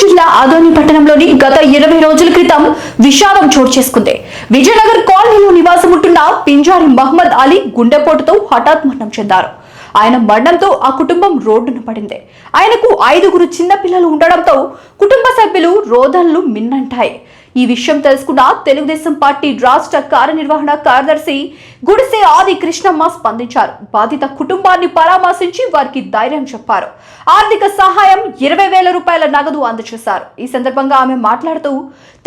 జిల్లా ఆదోని పట్టణంలోని గత ఇరవై రోజుల క్రితం విషాదం చోటు చేసుకుంది. విజయనగర్ కాలనీలో నివాసముంటున్న పింజారి మహమ్మద్ అలీ గుండెపోటుతో హఠాత్ మరణం చెందారు. ఆయన మరణంతో ఆ కుటుంబం రోడ్డున పడింది. ఆయనకు ఐదుగురు చిన్నపిల్లలు ఉండడంతో కుటుంబ సభ్యులు రోదనలు మిన్నంటాయి. ఈ విషయం తెలుసుకున్న తెలుగుదేశం పార్టీ రాష్ట్ర కార్యనిర్వహణ కార్యదర్శి గుడిసె ఆది కృష్ణమ్మ స్పందించారు. బాధిత కుటుంబాన్ని పరామర్శించి వారికి ధైర్యం చెప్పారు. ఆర్థిక సహాయం ఇరవై వేల రూపాయల నగదు అందజేశారు. ఈ సందర్భంగా ఆమె మాట్లాడుతూ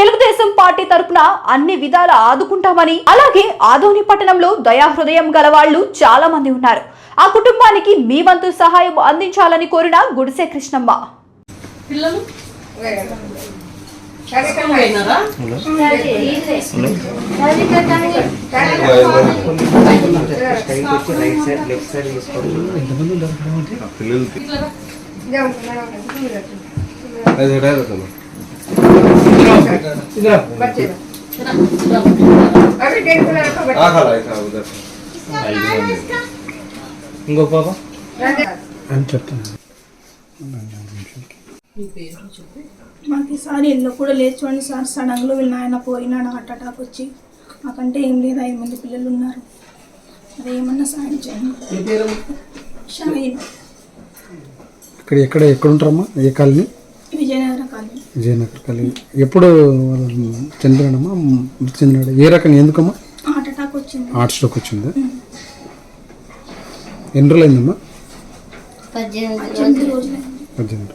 తెలుగుదేశం పార్టీ తరపున అన్ని విధాల ఆదుకుంటామని అలాగే ఆదోని పట్టణంలో దయాహృదయం గల వాళ్ళు చాలా మంది ఉన్నారు. ఆ కుటుంబానికి మీ వంతు సహాయం అందించాలని కోరిన గుడిసె కృష్ణమ్మ. పిల్లలు? ఇక పాప? అని చెప్తాను మీ పేరు చెప్పి. మాకు ఈసారి ఇల్లు కూడా లేదు చూడండి సార్. సడన్గా వీళ్ళ నాయన పోయినాడు హార్ట్ అటాక్ వచ్చి. మాకంటే ఏం లేదు ఐదు మంది పిల్లలు ఉన్నారు. అది ఏమన్నా సాయం చేయండి. ఇక్కడ ఎక్కడ ఎక్కడ ఉంటారమ్మా ఏ colony? Vijayanagara colony. Vijayanagar colony. ఎప్పుడు చంద్రనమ్మా మృతి చెందినాడు ఏ రకంగా ఎందుకమ్మా? హార్ట్ అటాక్ వచ్చింది. హార్ట్ స్ట్రోక్ వచ్చిందా? ఎన్ని రోజులు అయిందమ్మా పద్దెనిమిది.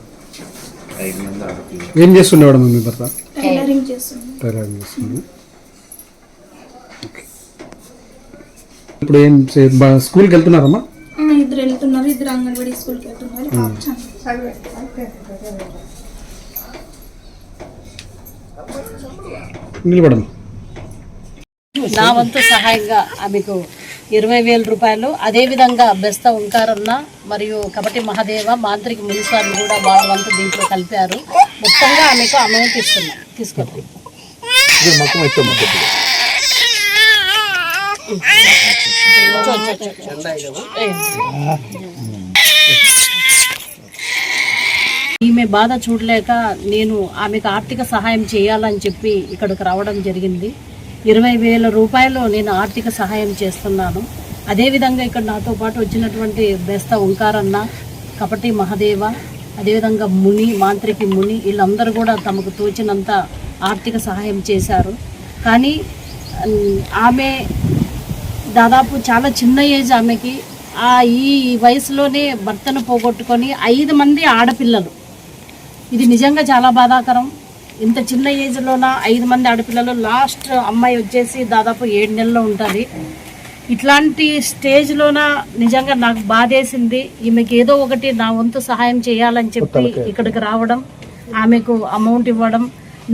ఏం చేస్తుండేవాడు మీ భర్త? టైలరింగ్ చేస్తుంది టైలరింగ్ చేస్తుంది ఓకే. ఇప్పుడు ఏం స్కూల్కి వెళ్తున్నారమ్మా? ఆ, ఇద్దరు వెళ్తున్నారు. ఇద్దరు అంగన్వాడీ స్కూల్కి వెళ్తున్నారు. నిలబడమ్మా నా వంతు సహాయంగా ఆమెకు ఇరవై వేల రూపాయలు. అదేవిధంగా బెస్త ఓంకారన్న మరియు కపటి మహాదేవ మాంత్రిక మునిస్వామి కూడా వాళ్ళ వంతు దీంట్లో కలిపారు. మొత్తంగా ఆమెకు అమౌంట్ ఇస్తున్నాం. తీసుకోండి. ఈమె బాధ చూడలేక నేను ఆమెకు ఆర్థిక సహాయం చేయాలని చెప్పి ఇక్కడికి రావడం జరిగింది. ఇరవై వేల రూపాయలు నేను ఆర్థిక సహాయం చేస్తున్నాను. అదేవిధంగా ఇక్కడ నాతో పాటు వచ్చినటువంటి బెస్త ఓంకారన్న కపటి మహదేవ అదేవిధంగా ముని మాంత్రికి ముని వీళ్ళందరూ కూడా తమకు తోచినంత ఆర్థిక సహాయం చేశారు. కానీ ఆమె దాదాపు చాలా చిన్న ఏజ్ ఆమెకి. ఆ ఈ వయసులోనే భర్తను పోగొట్టుకొని ఐదు మంది ఆడపిల్లలు. ఇది నిజంగా చాలా బాధాకరం. ఇంత చిన్న ఏజ్లోన ఐదు మంది ఆడపిల్లలు లాస్ట్ అమ్మాయి వచ్చేసి దాదాపు ఏడు నెలల్లో ఉంటుంది. ఇట్లాంటి స్టేజ్లోన నిజంగా నాకు బాధేసింది. ఈమెకి ఏదో ఒకటి నా వంతు సహాయం చేయాలని చెప్పి ఇక్కడికి రావడం ఆమెకు అమౌంట్ ఇవ్వడం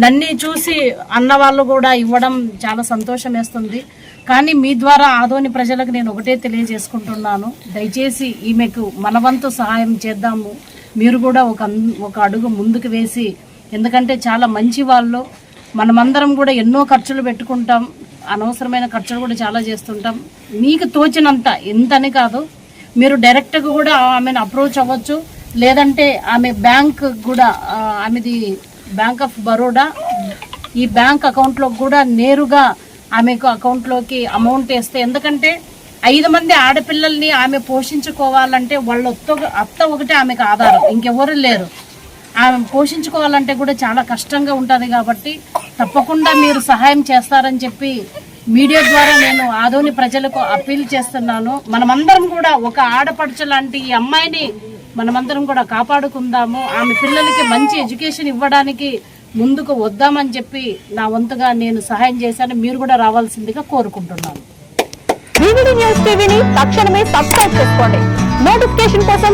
నన్ను చూసి అన్న వాళ్ళు కూడా ఇవ్వడం చాలా సంతోషం వేస్తుంది. కానీ మీ ద్వారా ఆదోని ప్రజలకు నేను ఒకటే తెలియజేసుకుంటున్నాను. దయచేసి ఈమెకు మన వంతు సహాయం చేద్దాము. మీరు కూడా ఒక ఒక అడుగు ముందుకు వేసి ఎందుకంటే చాలా మంచి వాళ్ళు. మనమందరం కూడా ఎన్నో ఖర్చులు పెట్టుకుంటాం. అనవసరమైన ఖర్చులు కూడా చాలా చేస్తుంటాం. మీకు తోచినంత ఎంతని కాదు. మీరు డైరెక్ట్గా కూడా ఆమెను అప్రోచ్ అవ్వచ్చు. లేదంటే ఆమె బ్యాంక్ కూడా ఆమెది బ్యాంక్ ఆఫ్ బరోడా. ఈ బ్యాంక్ అకౌంట్లో కూడా నేరుగా ఆమెకు అకౌంట్లోకి అమౌంట్ వేస్తే ఎందుకంటే ఐదు మంది ఆడపిల్లల్ని ఆమె పోషించుకోవాలంటే వాళ్ళ అత్త అత్త ఒకటే ఆమెకు ఆధారం. ఇంకెవరు లేరు. ఆమె పోషించుకోవాలంటే కూడా చాలా కష్టంగా ఉంటుంది కాబట్టి తప్పకుండా మీరు సహాయం చేస్తారని చెప్పి మీడియా ద్వారా నేను ఆదోని ప్రజలకు అప్పీల్ చేస్తున్నాను. మనమందరం కూడా ఒక ఆడపడుచు లాంటి ఈ అమ్మాయిని మనమందరం కూడా కాపాడుకుందాము. ఆమె పిల్లలకి మంచి ఎడ్యుకేషన్ ఇవ్వడానికి ముందుకు వద్దామని చెప్పి నా వంతుగా నేను సహాయం చేశాను. మీరు కూడా రావాల్సిందిగా కోరుకుంటున్నాను. న్యూస్ టీవీని తక్షణమే సబ్స్క్రైబ్ చేసుకోండి. నోటిఫికేషన్ కోసం